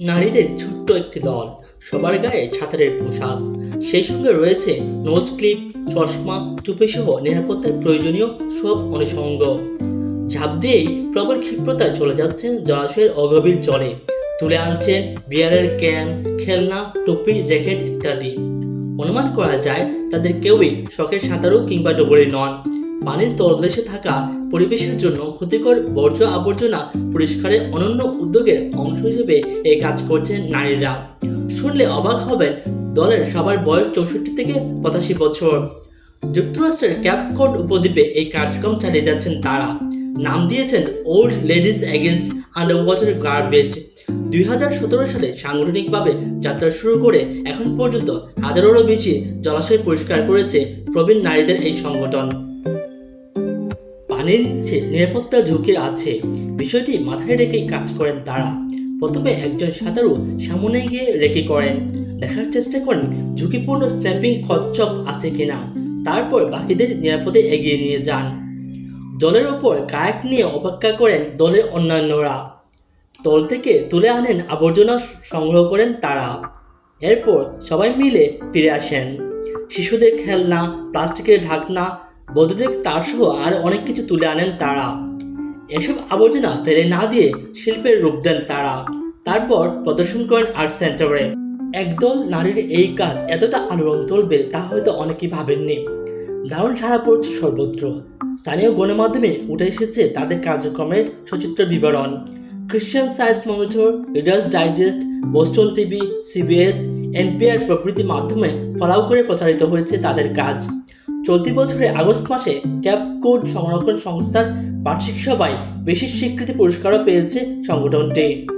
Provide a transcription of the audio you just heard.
নারীদের ছোট্ট একটি দল, সবার গায়ে ছাতারের পোশাক। সেই সঙ্গে রয়েছে নোজ ক্লিপ, চশমা টুপি সহ নিরাপত্তার প্রয়োজনীয় সব অনুষঙ্গ। ঝাঁপ দিয়েই প্রবল ক্ষিপ্রতায় চলে যাচ্ছেন জলাশয়ের অগভীর জলে। তুলে আনছেন বিয়ারের ক্যান, খেলনা, টুপি, জ্যাকেট ইত্যাদি। অনুমান করা যায় তাদের কেউই শখের সাঁতারু কিংবা ডুবুরি নন। পানির তলদেশে থাকা পরিবেশের জন্য ক্ষতিকর বর্জ্য আবর্জনা পরিষ্কারের অনন্য উদ্যোগের অংশ হিসেবে এই কাজ করছেন নারীরা। শুনলে অবাক হবেন দলের সবার বয়স চৌষট্টি থেকে পঁচাশি বছর। যুক্তরাষ্ট্রের ক্যাপকোড উপদ্বীপে এই কার্যক্রম চালিয়ে যাচ্ছেন তারা। নাম দিয়েছেন old ladies against under water garbage. দুই হাজার সতেরো সালে সাংগঠনিকভাবে যাত্রা শুরু করে এখন পর্যন্ত হাজারোরও বেশি জলাশয় পরিষ্কার করেছে প্রবীণ নারীদের এই সংগঠন। পানির নিচে নিরাপত্তা ঝুঁকি আছে। বিষয়টি মাথায় রেখে কাজ করেন তারা। প্রথমে একজন সাঁতারু সামনে গিয়ে রেখে করেন। দেখার চেষ্টা করেন ঝুঁকিপূর্ণ স্ন্যাপিং কচ্ছপ আছে কিনা। তারপর বাকিদের নিরাপদে এগিয়ে নিয়ে যান। জলের ওপর কায়াক নিয়ে অপেক্ষা করেন দলের অন্যান্যরা। তল থেকে তুলে আনেন আবর্জনা সংগ্রহ করেন তারা। এরপর সবাই মিলে ফিরে আসেন। শিশুদের খেলনা, প্লাস্টিকের ঢাকনা বৈদ্যুতিক তারসহ আর অনেক কিছু তুলে আনেন তারা। এসব আবর্জনা ফেলে না দিয়ে শিল্পের রূপ দেন তারা। তারপর প্রদর্শন করেন আর্ট সেন্টারে। একদল নারীর এই কাজ এতটা আলোড়ন তুলবে তা হয়তো অনেকেই ভাবেননি। দারুণ সারা পড়ছে সর্বত্র। স্থানীয় গণমাধ্যমে উঠে এসেছে তাদের কার্যক্রমের সচিত্র বিবরণ। Christian Science Monitor Readers Digest Boston TV CBS NPR প্রভৃতি মাধ্যমে ফলাও করে প্রচারিত হয়েছে তাদের কাজ। চলতি বছরের আগস্ট মাসে ক্যাপ কোড সংরক্ষণ সংস্থার বার্ষিক সভায় বিশেষ স্বীকৃতি পুরস্কারও পেয়েছে সংগঠনটি।